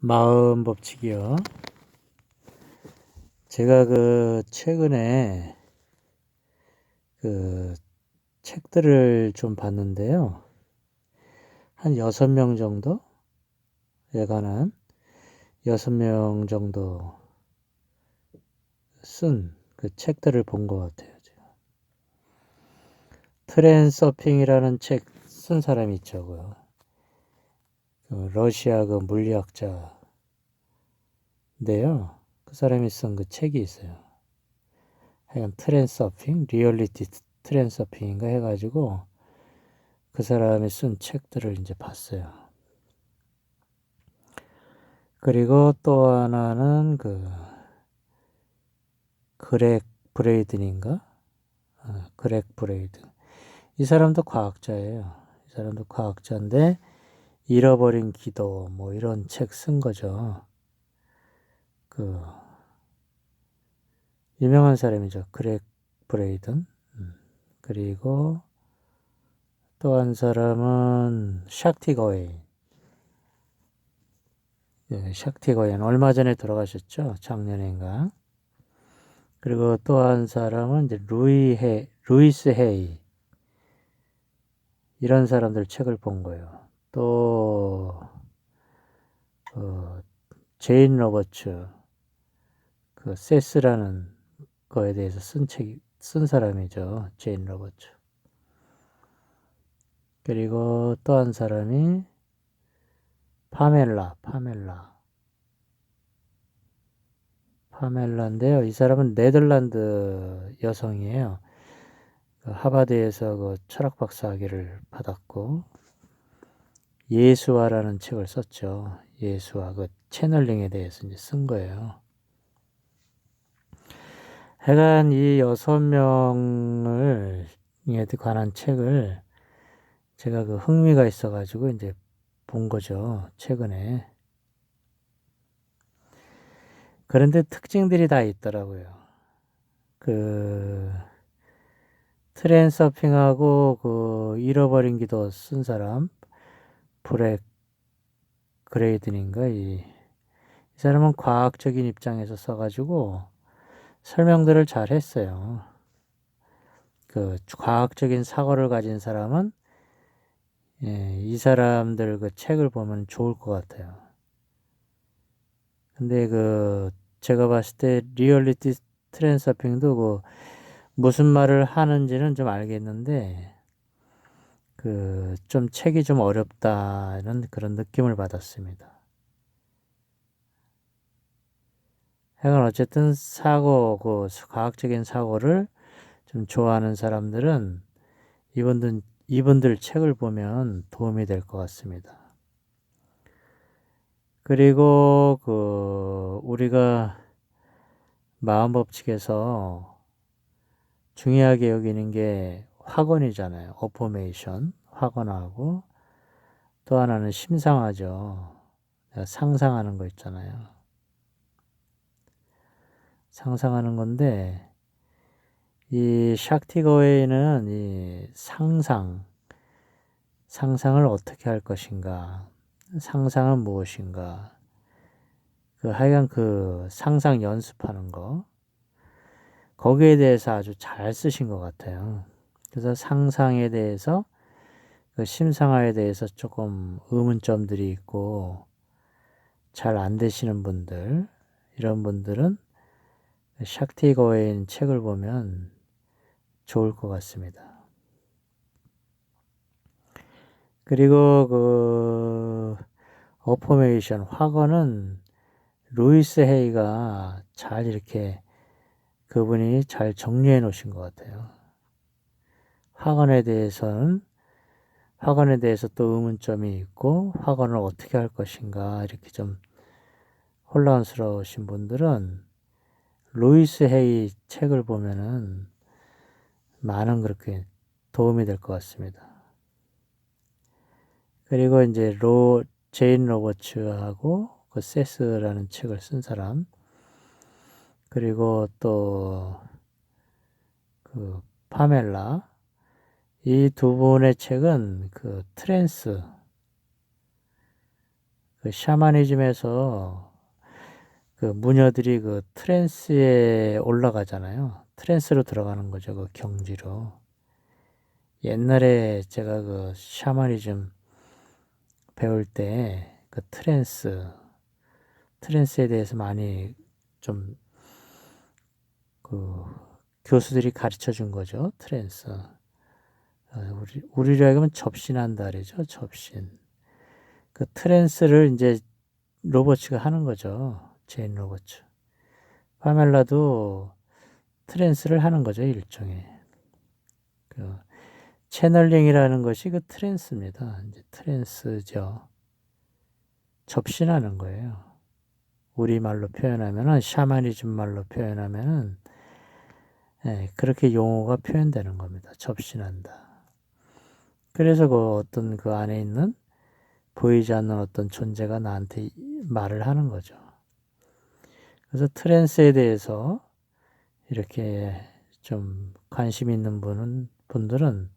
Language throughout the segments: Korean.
마음 법칙이요. 제가 그 최근에 그 책들을 좀 봤는데요. 한 여섯 명 정도에 관한 여섯 명 정도 쓴 그 책들을 본 것 같아요. 제가. 트랜서핑이라는 책 쓴 사람이 있죠. 그 러시아 그 물리학자인데요. 그 사람이 쓴 그 책이 있어요. 하여간 트랜서핑, 리얼리티 트랜서핑인가 해가지고 그 사람이 쓴 책들을 이제 봤어요. 그리고 또 하나는 그 그렉 브레이든인가? 아, 그렉 브레이든. 이 사람도 과학자예요. 이 사람도 과학자인데 잃어버린 기도 뭐 이런 책 쓴 거죠. 그 유명한 사람이죠. 그렉 브레이든. 음. 그리고 또 한 사람은 샥티 거웨이. 예, 샥티 거웨이는 얼마 전에 돌아가셨죠. 작년인가. 그리고 또 한 사람은 이제 루이 해 루이스 헤이. 이런 사람들 책을 본 거예요. 또, 어, 제인 로버츠, 그, 세스라는 거에 대해서 쓴 책, 쓴 사람이죠. 제인 로버츠. 그리고 또 한 사람이 파멜라, 파멜라. 파멜라인데요. 이 사람은 네덜란드 여성이에요. 그 하버드에서 그 철학 박사 학위를 받았고, 예수화라는 책을 썼죠. 예수화, 그 채널링에 대해서 이제 쓴 거예요. 하여간 이 여섯 명을, 에 관한 책을 제가 그 흥미가 있어가지고 이제 본 거죠. 최근에. 그런데 특징들이 다 있더라고요. 그, 트랜서핑하고 그 잃어버린 기도 쓴 사람, 브렉 그레이든인가 이, 이 사람은 과학적인 입장에서 써가지고 설명들을 잘 했어요. 그 과학적인 사고를 가진 사람은 예, 이 사람들 그 책을 보면 좋을 것 같아요. 근데 그 제가 봤을 때 리얼리티 트랜서핑도 그 무슨 말을 하는지는 좀 알겠는데 그 좀 책이 좀 어렵다는 그런 느낌을 받았습니다. 하여간 어쨌든 사고, 그 과학적인 사고를 좀 좋아하는 사람들은 이분들, 이분들 책을 보면 도움이 될 것 같습니다. 그리고 그 우리가 마음 법칙에서 중요하게 여기는 게 확언이잖아요. 어포메이션, 확언하고 또 하나는 심상하죠. 상상하는 거 있잖아요. 상상하는 건데 이 샥티거웨이는 이 상상, 상상을 어떻게 할 것인가, 상상은 무엇인가, 그 하여간 그 상상 연습하는 거, 거기에 대해서 아주 잘 쓰신 것 같아요. 그래서 상상에 대해서 그 심상화에 대해서 조금 의문점들이 있고 잘 안 되시는 분들 이런 분들은 샥티 거인 책을 보면 좋을 것 같습니다. 그리고 그 어포메이션 화건은 루이스 헤이가 잘 이렇게 그분이 잘 정리해 놓으신 것 같아요. 학원에 대해서는 학원에 대해서 또 의문점이 있고 학원을 어떻게 할 것인가 이렇게 좀 혼란스러우신 분들은 루이스 헤이 책을 보면은 많은 그렇게 도움이 될 것 같습니다. 그리고 이제 로 제인 로버츠하고 그 세스라는 책을 쓴 사람 그리고 또 그 파멜라 이 두 분의 책은 그 트랜스 그 샤머니즘에서 그 무녀들이 그 트랜스에 올라가잖아요. 트랜스로 들어가는 거죠. 그 경지로. 옛날에 제가 그 샤머니즘 배울 때 그 트랜스, 트랜스에 대해서 많이 좀 그 교수들이 가르쳐 준 거죠. 트랜스. 어, 우리, 우리로 하면 접신한다 그러죠. 접신. 그 트랜스를 이제 로버츠가 하는 거죠. 제인 로버츠. 파멜라도 트랜스를 하는 거죠. 일종의. 그 채널링이라는 것이 그 트랜스입니다. 이제 트랜스죠. 접신하는 거예요. 우리 말로 표현하면은 샤머니즘 말로 표현하면은 예, 그렇게 용어가 표현되는 겁니다. 접신한다. 그래서 그 어떤 그 안에 있는 보이지 않는 어떤 존재가 나한테 말을 하는 거죠. 그래서 트랜스에 대해서 이렇게 좀 관심 있는 분은 분들은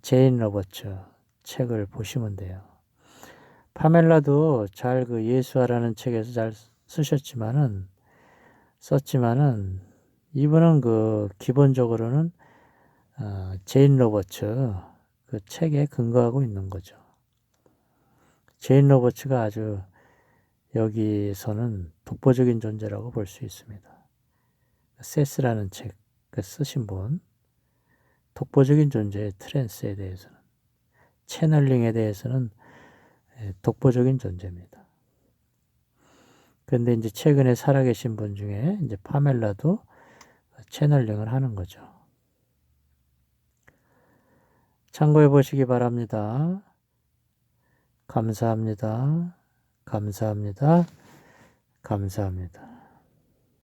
제인 로버츠 책을 보시면 돼요. 파멜라도 잘 그 예수하라는 책에서 잘 쓰셨지만은 썼지만은 이분은 그 기본적으로는 어, 제인 로버츠 그 책에 근거하고 있는 거죠. 제인 로버츠가 아주 여기서는 독보적인 존재라고 볼 수 있습니다. 세스라는 책 그 쓰신 분 독보적인 존재의 트랜스에 대해서는 채널링에 대해서는 예, 독보적인 존재입니다. 그런데 이제 최근에 살아계신 분 중에 이제 파멜라도 채널링을 하는 거죠. 참고해 보시기 바랍니다. 감사합니다. 감사합니다. 감사합니다.